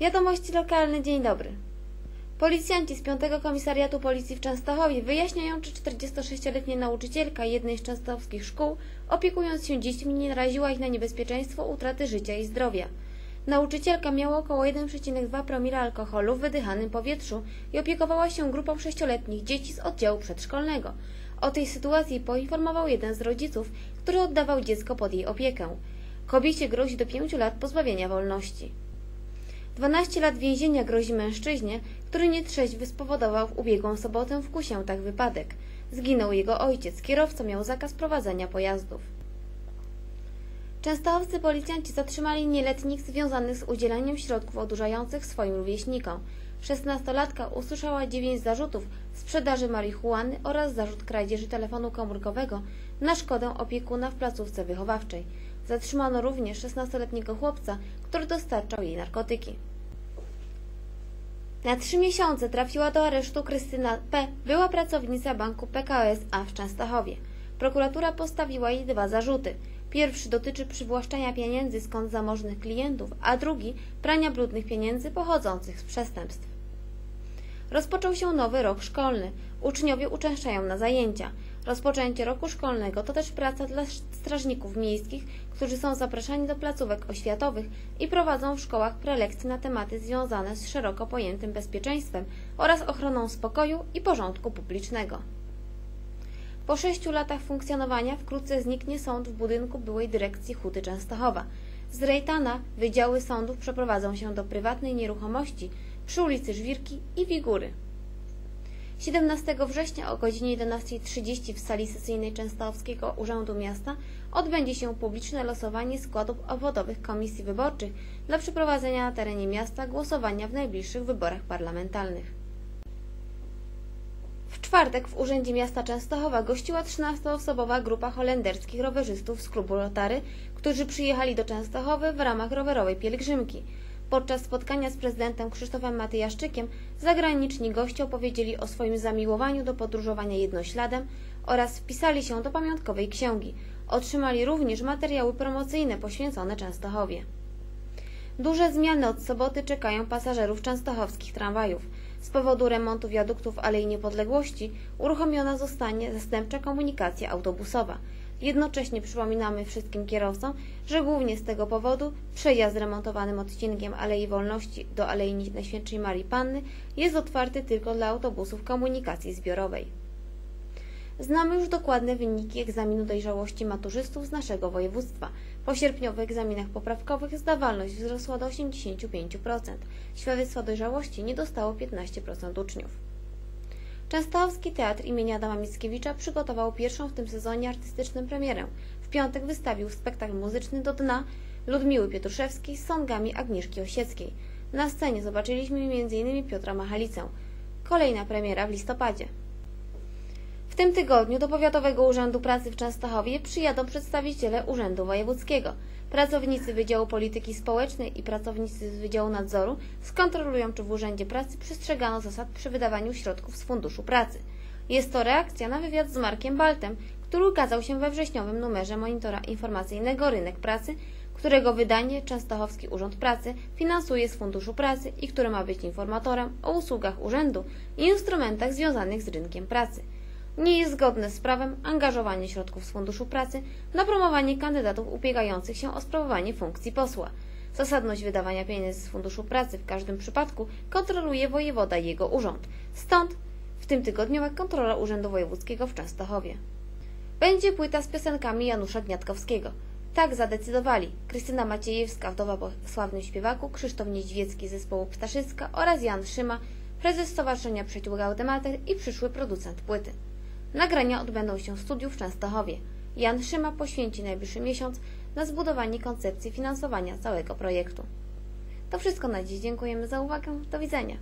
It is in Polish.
Wiadomości lokalne, dzień dobry. Policjanci z 5 Komisariatu Policji w Częstochowie wyjaśniają, czy 46-letnia nauczycielka jednej z częstochowskich szkół, opiekując się dziećmi, nie naraziła ich na niebezpieczeństwo utraty życia i zdrowia. Nauczycielka miała około 1,2 promila alkoholu w wydychanym powietrzu i opiekowała się grupą sześcioletnich dzieci z oddziału przedszkolnego. O tej sytuacji poinformował jeden z rodziców, który oddawał dziecko pod jej opiekę. Kobiecie grozi do 5 lat pozbawienia wolności. 12 lat więzienia grozi mężczyźnie, który nietrzeźwy spowodował w ubiegłą sobotę w Kusiętach wypadek. Zginął jego ojciec, kierowca miał zakaz prowadzenia pojazdów. Częstochowscy policjanci zatrzymali nieletnich związanych z udzielaniem środków odurzających swoim rówieśnikom. Szesnastolatka usłyszała dziewięć zarzutów sprzedaży marihuany oraz zarzut kradzieży telefonu komórkowego na szkodę opiekuna w placówce wychowawczej. Zatrzymano również 16-letniego chłopca, który dostarczał jej narkotyki. Na trzy miesiące trafiła do aresztu Krystyna P., była pracownica banku PKO SA w Częstochowie. Prokuratura postawiła jej dwa zarzuty. Pierwszy dotyczy przywłaszczania pieniędzy kont zamożnych klientów, a drugi prania brudnych pieniędzy pochodzących z przestępstw. Rozpoczął się nowy rok szkolny. Uczniowie uczęszczają na zajęcia. Rozpoczęcie roku szkolnego to też praca dla strażników miejskich, którzy są zapraszani do placówek oświatowych i prowadzą w szkołach prelekcje na tematy związane z szeroko pojętym bezpieczeństwem oraz ochroną spokoju i porządku publicznego. Po sześciu latach funkcjonowania wkrótce zniknie sąd w budynku byłej dyrekcji Huty Częstochowa. Z Rejtana wydziały sądów przeprowadzą się do prywatnej nieruchomości przy ulicy Żwirki i Wigury. 17 września o godzinie 11.30 w sali sesyjnej Częstochowskiego Urzędu Miasta odbędzie się publiczne losowanie składów obwodowych komisji wyborczych dla przeprowadzenia na terenie miasta głosowania w najbliższych wyborach parlamentarnych. W czwartek w Urzędzie Miasta Częstochowa gościła 13-osobowa grupa holenderskich rowerzystów z klubu Rotary, którzy przyjechali do Częstochowy w ramach rowerowej pielgrzymki. Podczas spotkania z prezydentem Krzysztofem Matyjaszczykiem zagraniczni goście opowiedzieli o swoim zamiłowaniu do podróżowania jednośladem oraz wpisali się do pamiątkowej księgi. Otrzymali również materiały promocyjne poświęcone Częstochowie. Duże zmiany od soboty czekają pasażerów częstochowskich tramwajów. Z powodu remontu wiaduktów Alei Niepodległości uruchomiona zostanie zastępcza komunikacja autobusowa. Jednocześnie przypominamy wszystkim kierowcom, że głównie z tego powodu przejazd remontowanym odcinkiem Alei Wolności do Alei Najświętszej Marii Panny jest otwarty tylko dla autobusów komunikacji zbiorowej. Znamy już dokładne wyniki egzaminu dojrzałości maturzystów z naszego województwa. Po sierpniowych egzaminach poprawkowych zdawalność wzrosła do 85%. Świadectwa dojrzałości nie dostało 15% uczniów. Częstochowski Teatr imienia Adama Mickiewicza przygotował pierwszą w tym sezonie artystyczną premierę. W piątek wystawił spektakl muzyczny do dna Ludmiły Pietruszewskiej z songami Agnieszki Osieckiej. Na scenie zobaczyliśmy m.in. Piotra Machalicę. Kolejna premiera w listopadzie. W tym tygodniu do Powiatowego Urzędu Pracy w Częstochowie przyjadą przedstawiciele Urzędu Wojewódzkiego. Pracownicy Wydziału Polityki Społecznej i pracownicy z Wydziału Nadzoru skontrolują, czy w Urzędzie Pracy przestrzegano zasad przy wydawaniu środków z Funduszu Pracy. Jest to reakcja na wywiad z Markiem Baltem, który ukazał się we wrześniowym numerze monitora informacyjnego Rynek Pracy, którego wydanie Częstochowski Urząd Pracy finansuje z Funduszu Pracy i który ma być informatorem o usługach urzędu i instrumentach związanych z rynkiem pracy nie jest zgodne z prawem angażowanie środków z Funduszu Pracy na promowanie kandydatów ubiegających się o sprawowanie funkcji posła. Zasadność wydawania pieniędzy z Funduszu Pracy w każdym przypadku kontroluje wojewoda i jego urząd. Stąd w tym tygodniowa kontrola Urzędu Wojewódzkiego w Częstochowie. Będzie płyta z piosenkami Janusza Gniatkowskiego. Tak zadecydowali Krystyna Maciejewska, wdowa po sławnym śpiewaku, Krzysztof Niedźwiecki zespołu Ptaszyska oraz Jan Szyma, prezes Stowarzyszenia Przyjaciół Gaudemater i przyszły producent płyty. Nagrania odbędą się w studiu w Częstochowie. Jan Szyma poświęci najbliższy miesiąc na zbudowanie koncepcji finansowania całego projektu. To wszystko na dziś. Dziękujemy za uwagę. Do widzenia.